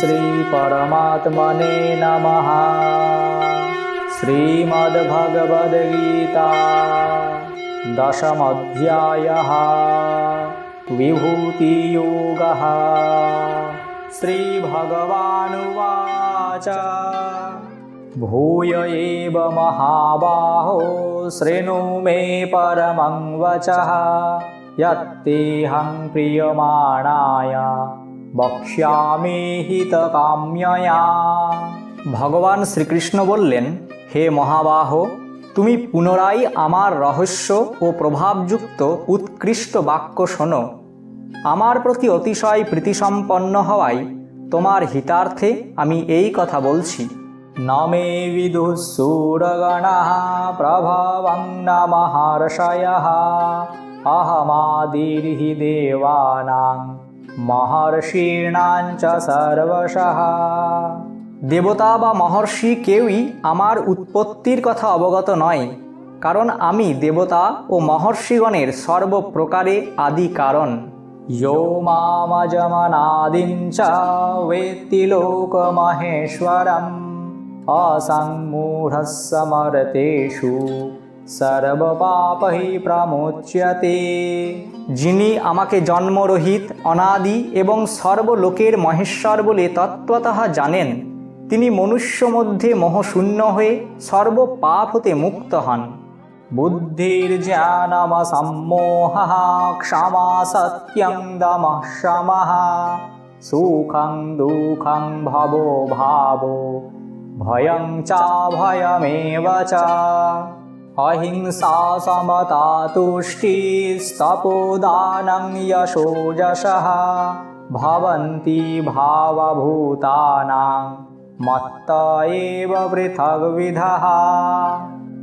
श्रीपरमात्मने नमः। श्रीमद्भगवद्गीता, दशमध्यायः, विभूतियोगः। श्रीभगवानुवाच। भूय एव महाबाहो, शृणु मे परमं वचः। यत्तेऽहं प्रियमाणाय বক্ষ্যামি হিতকাম্যয়া। ভগবান শ্রীকৃষ্ণ বললেন, হে মহাবাহ, তুমি পুনরায় আমার রহস্য ও প্রভাবযুক্ত উৎকৃষ্ট বাক্য শোনো। আমার প্রতি অতিশয় প্রীতিসম্পন্ন হওয়ায় তোমার হিতার্থে আমি এই কথা বলছি। নমে বিদুঃসুরগণা প্রভবং ন মহর্ষয় অহমাদির্হি দেবানাং মহর্ষীণাঞ্চ সর্বশः। দেবতা বা মহর্ষি কেউই আমার উৎপত্তির কথা অবগত নয়, কারণ আমি দেবতা ও মহর্ষিগণের সর্বপ্রকারে আদি কারণ। ইয়ো মামজমনাদিম চ ওয়েত্তি লোকমহেশ্বরম। অসংমূঢ় সর্বপাপহি প্রমোচ্যতে। যিনি আমাকে জন্মরহিত, অনাদি এবং সর্বলোকের মহেশ্বর বলে তত্ত্বতঃ জানেন, তিনি মনুষ্য মধ্যে মোহশূন্য হয়ে সর্বপাপ হতে মুক্ত হন। বুদ্ধির জ্ঞানম সম্মোহ ক্ষমা সত্যং দম শমঃ। সুখং দুঃখং ভবো ভাবো, ভয়ং চা ভয়মেব চ। अहिंसा समता तुष्टिस्तपोदानं यशोजशः भवन्ति भावभूतानां মত্ত এব পৃথক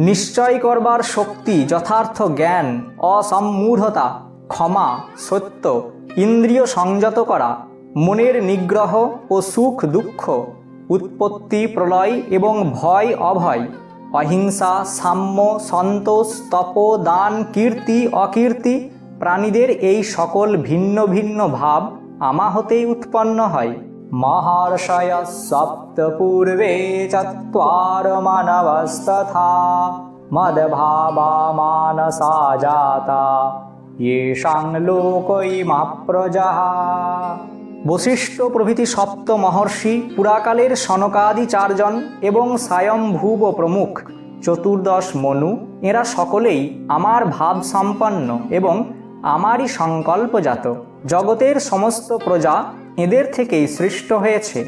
নিশ্চয় করবার শক্তি যথার্থ জ্ঞান অসম্মূঢ়তা ক্ষমা সত্য ইন্দ্রিয় সংযত করা মনের নিগ্রহ ও সুখ দুঃখ উৎপত্তি প্রলয় এবং ভয় অভয় অহিংসা, সাম্য, সন্তোষ, তপ, দান, কীর্তি, অকীর্তি, প্রাণীদের এই সকল ভিন্ন ভিন্ন ভাব আমা হতেই উৎপন্ন হয়। মহর্ষয় সপ্ত পূর্বে চত্বার মানবস্তথা, মদভাবা মানসা জাতা। येषां লোকইমা প্রজা বশিষ্ঠ প্রভৃতি সপ্ত মহর্ষি, পুরাকালের সনকাদি চারজন এবং স্বয়ংভূব প্রমুখ, চতুর্দশ মনু, এরা সকলেই আমার ভাব সম্পন্ন এবং আমারই সংকল্পজাত। জগতের সমস্ত প্রজা এদের থেকেই সৃষ্ট হয়েছে।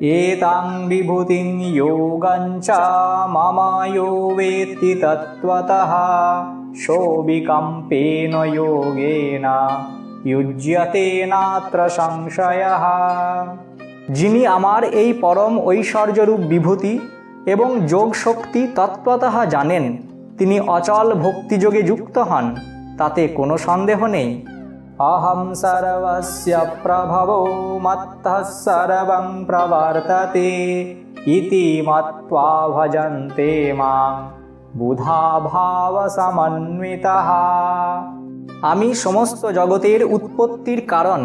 এতাং বিভূতিং যোগঞ্চ তত্ত্বতঃ শোবিকম্পেন যোগেন। युज्यते নাত্র সংশয়ः যিনি আমার এই পরম ঐশ্বর্যরূপ বিভূতি এবং যোগ শক্তি তৎপ্রতঃ জানেন তিনি অচল ভক্তিযোগে যুক্ত হন তাতে কোনো সন্দেহ নেই অহম সর্বস্য প্রভবো মত্তঃ সর্বং প্রবর্ততে ইতি মত্বা ভজন্তে মাং বুধা ভাব সমন্বিতঃ আমি সমস্ত জগতের উৎপত্তির কারণ।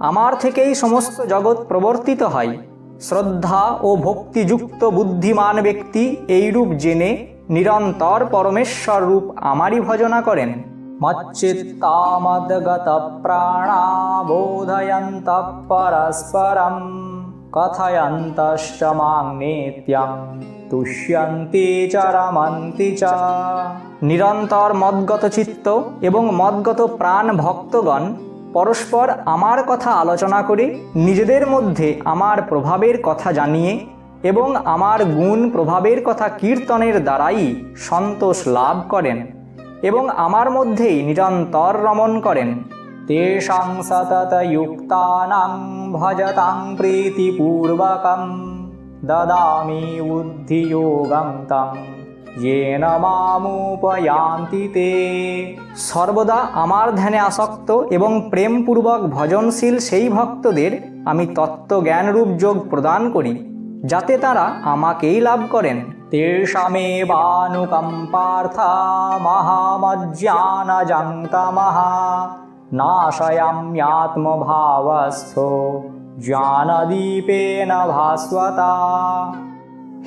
আমার থেকেই সমস্ত জগৎ প্রবর্তিত হয়। শ্রদ্ধা ও ভক্তিযুক্ত বুদ্ধিমান ব্যক্তি এইরূপ জেনে নিরন্তর পরমেশ্বর রূপ আমারই ভজনা করেন। মচ্চিত্তামদ্গত প্রাণা পরস্পরম কথয়ন্তশ্চ মাং নিত্যং তুষ্যন্তি চ নিরন্তর মদগত চিত্ত এবং মদগত প্রাণ ভক্তগণ পরস্পর আমার কথা আলোচনা করে, নিজেদের মধ্যে আমার প্রভাবের কথা জানিয়ে এবং আমার গুণ প্রভাবের কথা কীর্তনের দ্বারাই সন্তোষ লাভ করেন এবং আমার মধ্যেই নিরন্তর রমণ করেন। তেষাং সততযুক্তানাং ভজতাং প্রীতিপূর্বকম। দদামি বুদ্ধিযোগং তং येन মামুপয়ান্তি সর্বদা আমার ধ্যানে আসক্ত এবং প্রেমপূর্বক ভজনশীল সেই ভক্তদের আমি তত্ত্বজ্ঞানরূপ যোগ প্রদান করি, যাতে তারা আমাকেই লাভ করেন। তেষামে বানুকম্পার্থা মহামজ্ঞানজং তমঃ নাশয়াম্যাত্মভাবস্থো। জ্ঞানদীপেন ভাস্বতা।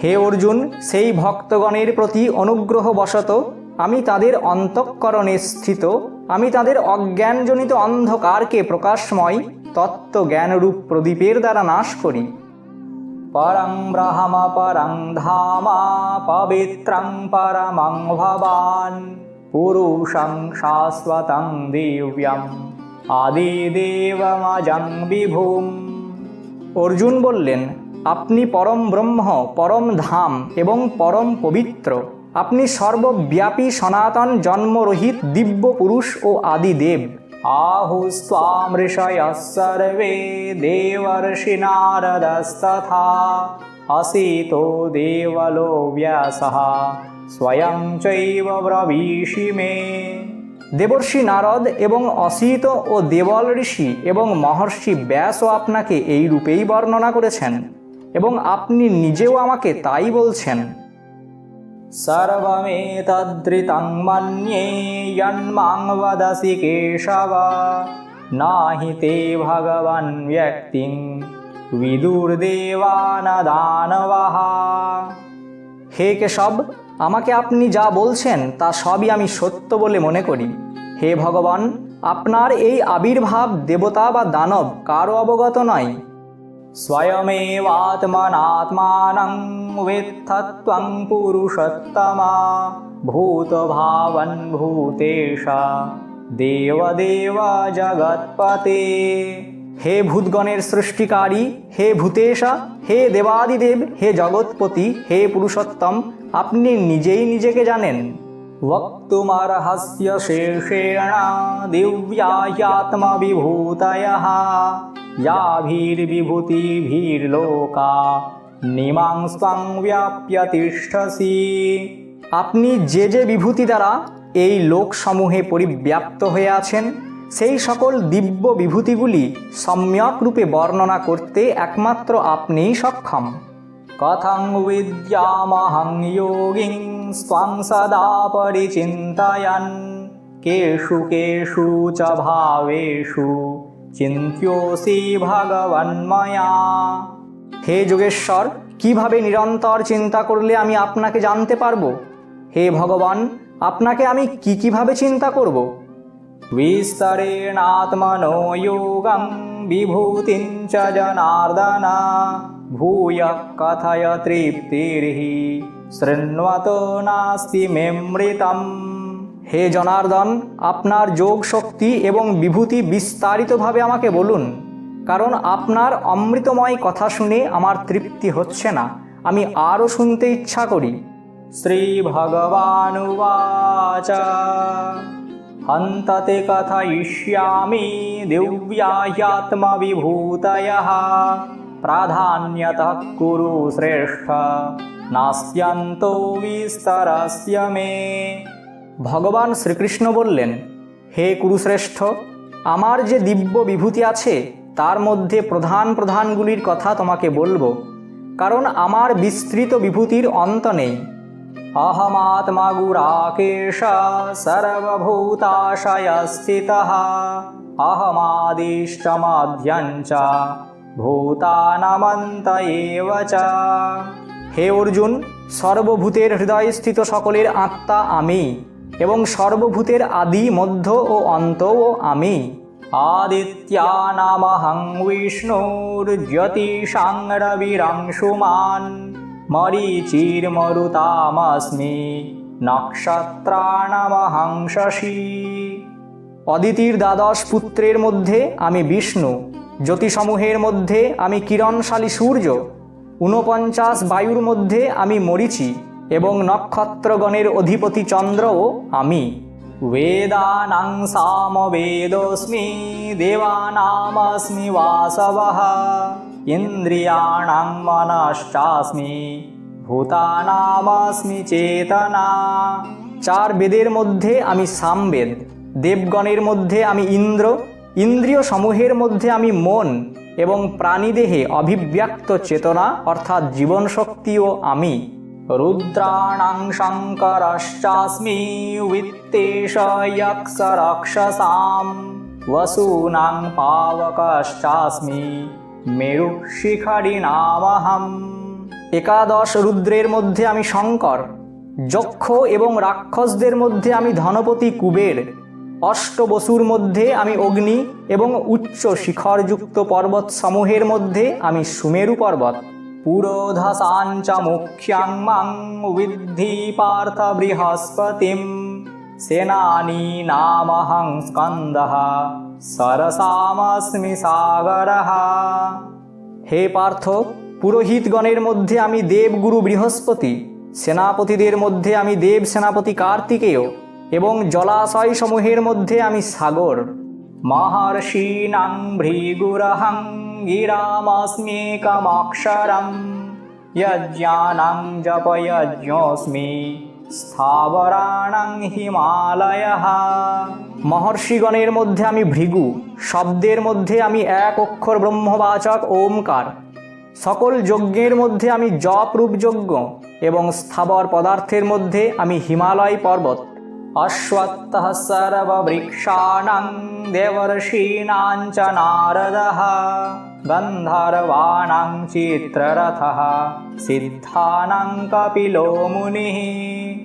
হে অর্জুন, সেই ভক্তগণের প্রতি অনুগ্রহ বশত আমি তাদের অন্তঃকরণে স্থিত, আমি তাদের অজ্ঞানজনিত অন্ধকারকে প্রকাশময়, তত্ত্বজ্ঞানরূপ প্রদীপের দ্বারা নাশ করি। পরং ব্রহ্ম পরং ধামা, পবিত্রং পরমং ভবান, পুরুষং শাশ্বতং দিব্যম, আদিদেবমজং বিভুম। অর্জুন বললেন, আপনি পরম ব্রহ্ম, পরম ধাম এবং পরম পবিত্র। আপনি সর্বব্যাপী সনাতন জন্মরহিত দিব্য পুরুষ ও আদিদেব আহুস্ত্বাম ঋষয় সর্বে দেবর্ষি নারদস্তথা। অসিতো দেবলো ব্যাসঃ স্বয়ং চৈব ব্রবীষি মে। দেবর্ষি নারদ এবং অসিত ও দেবল ঋষি এবং মহর্ষি ব্যাসও আপনাকে এই রূপেই বর্ণনা করেছেন এবং আপনি নিজেও আমাকে তাই বলছেন। সর্বমেতদ্রিতং মন্যে যন্মাং বদসি কেশব। নাহি তে ভগবন ব্যক্তিং বিদুর্দেবান দানবাহ হে কেশব আমাকে আপনি যা বলছেন তা সবই আমি সত্য বলে মনে করি। হে ভগবান, আপনার এই আবির্ভাব দেবতা বা দানব কারও অবগত নয়। স্বয়মেবাত্মনাত্মানং বিত্থত্বং পুরুষোত্তমা ভূতভাবন ভূতেশা দেবদেব জগৎপতে। হে ভূতগণের সৃষ্টিকারী হে ভূতেশা হে দেবাদিদেব হে জগৎপতি হে পুরুষোত্তম আপনি নিজেই নিজেকে জানেন वक्तुमर्हस्य शेषेण दिव्याह्यात्मविभूतयः याभिर्विभूतिभिर्लोका নিমাং স্বাং ব্যাপ্য তিষ্ঠসি আপনি যে যে বিভূতি দ্বারা এই লোকসমূহে পরিব্যাপ্ত হয়ে আছেন সেই সকল দিব্য বিভূতিগুলি সম্যক রূপে বর্ণনা করতে একমাত্র আপনিই সক্ষম। কথং বিদ্যামহং যোগিং স্বাং সদা পরিচিন্তয়ন। কেশু কেষু চ ভাবেষু চিন্ত্যোসি ভগবন্ময়া। হে যোগেশ্বর, কীভাবে নিরন্তর চিন্তা করলে আমি আপনাকে জানতে পারব? হে ভগবান, আপনাকে আমি কি কীভাবে চিন্তা করব? विस्तरेणात्मनो योगं विभूतिं च जनार्दन भूय कथय तृप्तिर्हि শৃণ্বতো নাস্তি মেমৃতম হে জনার্দন আপনার যোগ শক্তি এবং বিভূতি বিস্তারিতভাবে আমাকে বলুন কারণ আপনার অমৃতময় কথা শুনে আমার তৃপ্তি হচ্ছে না আমি আরও শুনতে ইচ্ছা করি শ্রী ভগবানুবাচ हन्तते कथयिष्यामि दिव्याह्यात्मविभूतयः प्राधान्यतः कुरु श्रेष्ठ नास्त्यन्तो विस्तरस्य मे ভগবান শ্রীকৃষ্ণ বললেন হে কুরুশ্রেষ্ঠ আমার যে দিব্য বিভূতি আছে তার মধ্যে প্রধান প্রধানগুলির কথা তোমাকে বলবো কারণ আমার বিস্তৃত বিভূতির অন্ত নেই अहमात्मा गुराकेश सर्वभूताशयस्थितः। अहमादिष्टमाद्यञ्च ভূতানামন্ত এবচা হে অর্জুন, সর্বভূতের হৃদয়স্থিত সকলের আত্মা আমি এবং সর্বভূতের আদি মধ্য ও অন্তও আমি। আদিত্যানামহং বিষ্ণুর জ্যোতিষাং রবিরাংশুমান মরিচির্মরুতামস্মি নক্ষত্রাণমহং শশী অদিতির দ্বাদশ পুত্রের মধ্যে আমি বিষ্ণু জ্যোতিসমূহের মধ্যে আমি কিরণশালী সূর্য, ঊনপঞ্চাশ বায়ুর মধ্যে আমি মরিচি এবং নক্ষত্রগণের অধিপতি চন্দ্রও আমি। বেদানাং সামবেদোস্মি, দেবানামস্মি, বাসবः। ইন্দ্রিয়াণাং মনশ্চাস্মি ভূতানামস্মি চেতনা চার বেদের মধ্যে আমি সামবেদ, দেবগণের মধ্যে আমি ইন্দ্র, ইন্দ্রিয় সমূহের মধ্যে আমি মন এবং প্রাণীদেহে অভিব্যক্ত চেতনা, অর্থাৎ জীবন শক্তিও আমি। রুদ্রাণাং শঙ্করশ্চাস্মি বিত্তেশ যক্ষ রক্ষসাম মেরুশিখারি নামাহাম। একাদশ রুদ্রের মধ্যে আমি শঙ্কর, যক্ষ এবং রাক্ষসদের মধ্যে আমি ধনপতি কুবের, অষ্টবসুর মধ্যে আমি অগ্নি এবং উচ্চ শিখরযুক্ত পর্বত সমূহের মধ্যে আমি সুমেরু পর্বত। পুরোধসাঞ্চ মুখ্যাং মাং বিদ্ধি পার্থ বৃহস্পতিম। সেনানী নামহং স্কন্দহ। সরসামস্মি সাগরঃ হে পার্থ, পুরোহিতগণের মধ্যে আমি দেবগুরু বৃহস্পতি, সেনাপতিদের মধ্যে আমি দেব সেনাপতি কার্তিকেয়, এবং জলাশয় সমূহের মধ্যে আমি সাগর। মহর্ষীণাং ভৃগুরহং গিরামস্ম্যেকমক্ষরম যজ্ঞানাং জপয়জ্ঞোऽস্মি স্থাবরাণাং হিমালয় মহর্ষিগণের মধ্যে আমি ভৃগু শব্দের মধ্যে আমি এক অক্ষর ব্রহ্মবাচক ওমকার সকল যজ্ঞের মধ্যে আমি জপ রূপ যজ্ঞ এবং স্থাবর পদার্থের মধ্যে আমি হিমালয় পর্বত অশ্বত্থ সর্ববৃক্ষাণং দেবর্ষীণাং চ নারদः গন্ধর্বাণাং চিত্ররথः সিদ্ধানাং কপিলো মুনিः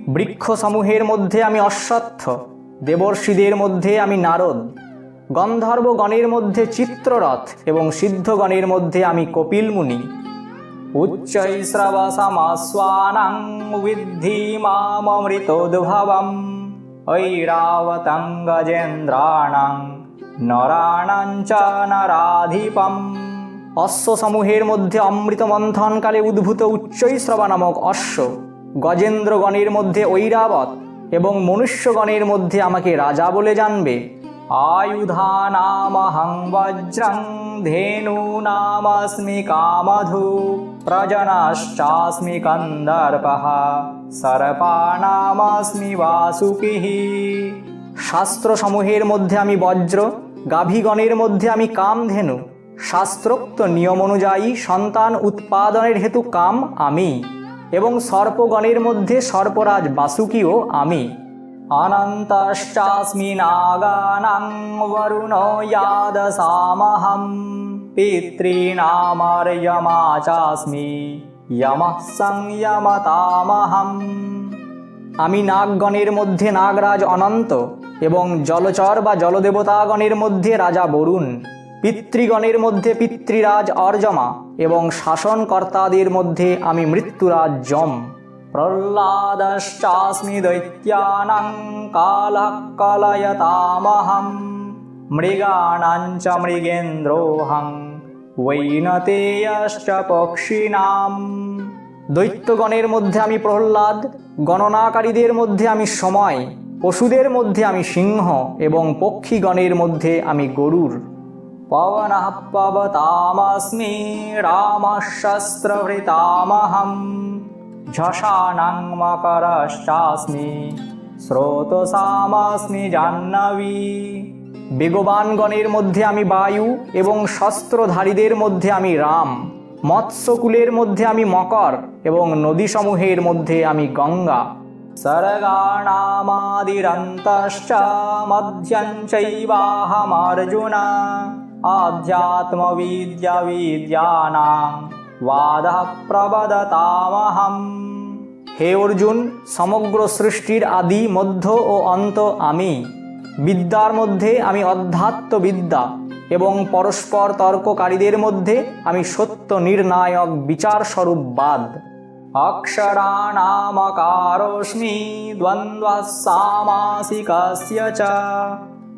বৃক্ষসমূহের মধ্যে আমি অশ্বত্থ, দেবর্ষীদের মধ্যে আমি নারদ, গন্ধর্বগণের মধ্যে চিত্ররথ এবং সিদ্ধগণের মধ্যে আমি কপিল মুনি উচ্চৈশ্রবসমস্বানাং বিদ্ধি মামৃতোদ্ভবম ঐরাবতং গজেন্দ্রাণাং নরাণাং চ নরাধিপম। অশ্বসমূহের মধ্যে অমৃত মন্থনকালে উদ্ভূত উচ্চৈশ্রবা নামক অশ্ব গজেন্দ্রগণের মধ্যে ঐরাবত এবং মনুষ্যগণের মধ্যে আমাকে রাজা বলে জানবে। আয়ুধানামহং বজ্রং ধেনূনামস্মি কামধু প্রজনশ্চাস্মি কন্দর্পः সর্পানামস্মি বাসুকিः শাস্ত্রসমূহের মধ্যে আমি বজ্র গাভীগণের মধ্যে আমি কামধেনু শাস্ত্রোক্ত নিয়ম অনুযায়ী সন্তান উৎপাদনের হেতু কাম আমি, এবং সর্পগণের মধ্যে সর্পরাজ বাসুকিও আমি। নাগানাং বরুণ ইয়াদসামহম পিতॄনামর্যমা চাস্মি যমঃ সংযমতামহম আমি নাগগণের মধ্যে নাগরাজ অনন্ত এবং জলচর বা জলদেবতাগণের মধ্যে রাজা বরুণ, পিতৃগণের মধ্যে পিতৃরাজ অর্জমা এবং শাসনকর্তাদের মধ্যে আমি মৃত্যুরাজ যম। প্রহ্লাদশ্চাস্মি দৈত্যানাং কালः কলয়তামহম মৃগাণাং চ মৃগেন্দ্রোহং বৈনতেয়শ্চ পক্ষিণাম দৈত্যগণের মধ্যে আমি প্রহ্লাদ গণনাকারীদের মধ্যে আমি সময় পশুদের মধ্যে আমি সিংহ এবং পক্ষীগণের মধ্যে আমি গরুর পবনः পবতামস্মি রামশস্ত্রভৃতামহম ঝষাণং মকরশ্চাস্মি স্রোতসামস্মি জাহ্নবী। বেগবানগণের মধ্যে আমি বায়ু এবং শস্ত্রধারীদের মধ্যে আমি রাম, মৎস্যকুলের মধ্যে আমি মকর এবং নদীসমূহের মধ্যে আমি গঙ্গা। সর্গাণামাদিরন্তশ্চ মধ্যং চৈবাহমার্জুন আধ্যাত্মবিদ্যা বিদ্যানাং বাধ প্রবদতামহম হে অর্জুন, সমগ্র সৃষ্টির আদি, মধ্য ও অন্ত আমি। বিদ্যার মধ্যে আমি অধ্যাত্ম বিদ্যা এবং পরস্পর তর্ককারীদের মধ্যে আমি সত্য নির্ণায়ক বিচার স্বরূপ বাদ। অক্ষরাণামকারোস্মি দ্বন্দ্ব সামাসিকস্য চ।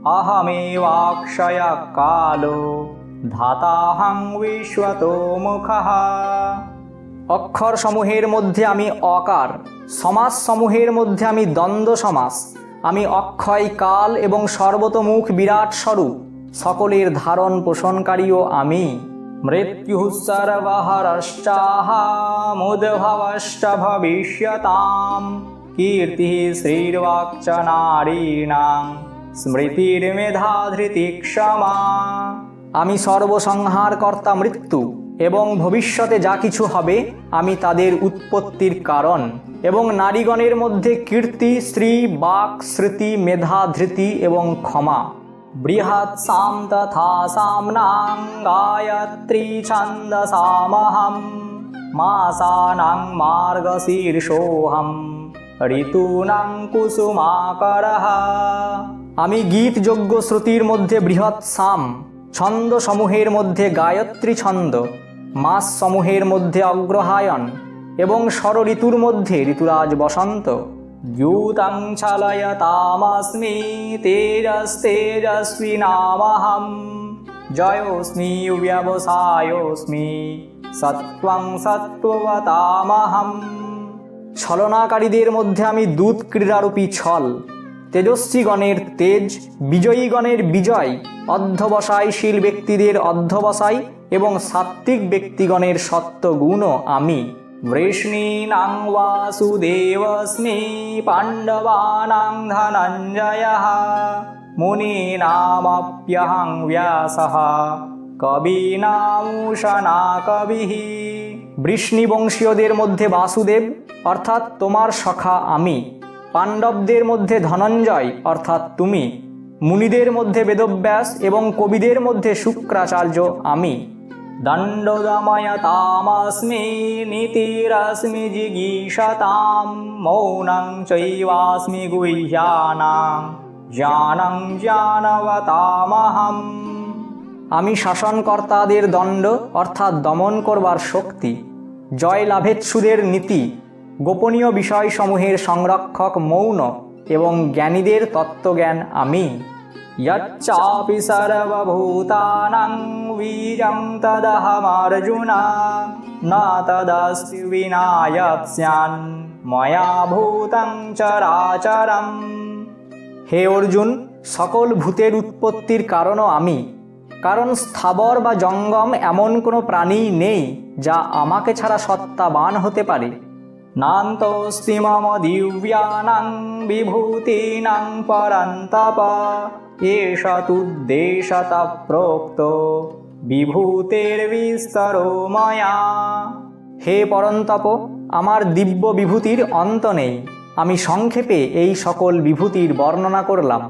অহমেবাক্ষয় কালো ধাতাহং বিশ্বতো মুখঃ অক্ষর সমূহের মধ্যে আমি অকার সমাস সমূহের মধ্যে আমি দ্বন্দ্ব সমাস আমি অক্ষয় কাল এবং সর্বতমুখ বিরাট স্বরূপ, সকলের ধারণ পোষণকারীও আমি। মৃত্যু সর্বহরশ্চাহমুদ্ভবশ্চ ভবিষ্যতাম কীর্তি শ্রীর্বাক্চ নারীণাং স্মৃতির্মেধা ধৃতি ক্ষমা আমি সর্বসংহার কর্তা মৃত্যু এবং ভবিষ্যতে যা কিছু হবে, আমি তাদের উৎপত্তির কারণ এবং নারীগণের মধ্যে কীর্তি শ্রী বাক, স্মৃতি, মেধা, ধৃতি এবং ক্ষমা। বৃহৎসাম তথা সাম্নাং গায়ত্রী ছন্দসামহম মাসানাং মার্গশীর্ষোহম, ঋতুনাং কুসুমাকরः আমি গীতযোগ্য শ্রুতির মধ্যে বৃহৎ সাম, ছন্দ সমূহের মধ্যে গায়ত্রী ছন্দ মাস সমূহের মধ্যে অগ্রহায়ণ এবং ষড় ঋতুর মধ্যে ঋতুরাজ বসন্ত। দ্যুতাং ছলয়তামস্মি তেজস্তেজস্বী নামহম। জয়োস্মি ব্যবসায়োস্মি সত্ত্বং সত্ত্ববতামহম। ছলনাকারীদের মধ্যে আমি দূত ক্রীড়ারূপী ছল। তেজস্বীগণের তেজ, বিজয়ীগণের বিজয় অধ্যবসায়শীল ব্যক্তিদের অধ্যবসায় এবং সাত্ত্বিক ব্যক্তিগণের সত্ত্বগুণও আমি। বৃষ্ণীনাং বাসুদেবস্মি পাণ্ডবানাং ধনঞ্জয় মুনীনামপ্যহং ব্যাসः কবিনামূষণা কবিঃ বৃষ্ণিবংশীয়দের মধ্যে বাসুদেব, অর্থাৎ তোমার সখা আমি। পাণ্ডবদের মধ্যে ধনঞ্জয়, অর্থাৎ তুমি, মুনিদের মধ্যে বেদব্যাস এবং কবিদের মধ্যে শুক্রাচার্য, আমি। দণ্ডদময়তামস্মি নীতিরস্মি জিগীষতাম, মৌনং চৈবাস্মি গুহ্যানাং জ্ঞানং জ্ঞানবতামহম আমি শাসনকর্তাদের দণ্ড, অর্থাৎ দমন করবার শক্তি জয় লাভেচ্ছুদের নীতি গোপনীয় বিষয়সমূহের সংরক্ষক মৌন এবং জ্ঞানীদের তত্ত্বজ্ঞান আমি यच्चापि सर्वभूतानां वीर्यं तदहमर्जुना न तदस्ति विना यत्स्यान् ময়া ভূতং চরাচরম হে অর্জুন সকল ভূতের উৎপত্তির কারণও আমি কারণ স্থাবর বা জঙ্গম এমন কোনো প্রাণী নেই যা আমাকে ছাড়া সত্তাবান হতে পারে নান্তস্তি মম দিব্যানাং বিভূতিনাং পরন্তপ এষ তুদ্দেশত প্রোক্ত বিভূতের বিস্তরো ময়া হে পরন্তপ আমার দিব্য বিভূতির অন্ত নেই আমি সংক্ষেপে এই সকল বিভূতির বর্ণনা করলাম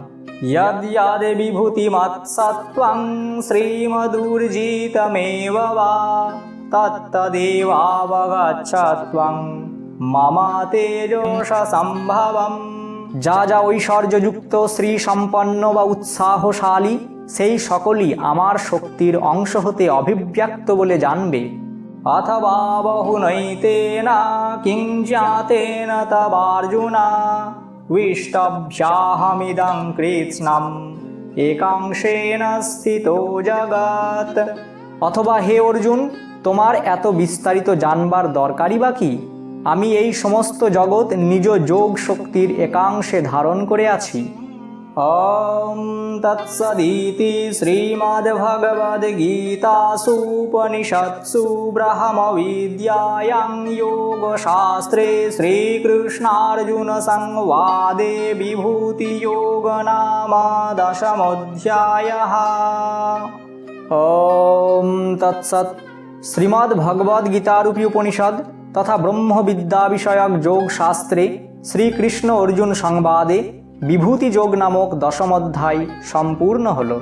यद् यद् विभूतिमत्सत्त्वं श्रीमदूर्जितमेव वा মামাতেজস সম্ভবম যা যা ঐশ্বর্যযুক্ত শ্রী সম্পন্ন বা উৎসাহশালী, সেই সকলই আমার শক্তির অংশ হতে অভিব্যক্ত বলে জানবে। অথবা বহুনৈতে না কিঞ্চাতে না তবার্জুনা। বিষ্টভ্যাহমিদং কৃষ্ণম একাংশেন স্থিত জগৎ। অথবা হে অর্জুন, তোমার এত বিস্তারিত জানবার দরকারই বা কি? আমি এই সমস্ত জগৎ নিজ যোগ শক্তির একাংশে ধারণ করে আছি ॐ तत्सदिति श्रीमद्भगवद्गीतासूपनिषत्सु ब्रह्मविद्यायां योगशास्त्रे श्रीकृष्णार्जुनसंवादे विभूतियोगनाम दशमोऽध्यायः ॐ তৎসৎ শ্রীমদ্ ভগবদ গীতারূপী উপনিষদ তথা ব্রহ্মবিদ্যা বিষয়ক যোগ শাস্ত্রে শ্রীকৃষ্ণ অর্জুন সংবাদে বিভূতি যোগ নামক দশম অধ্যায় সম্পূর্ণ হলো।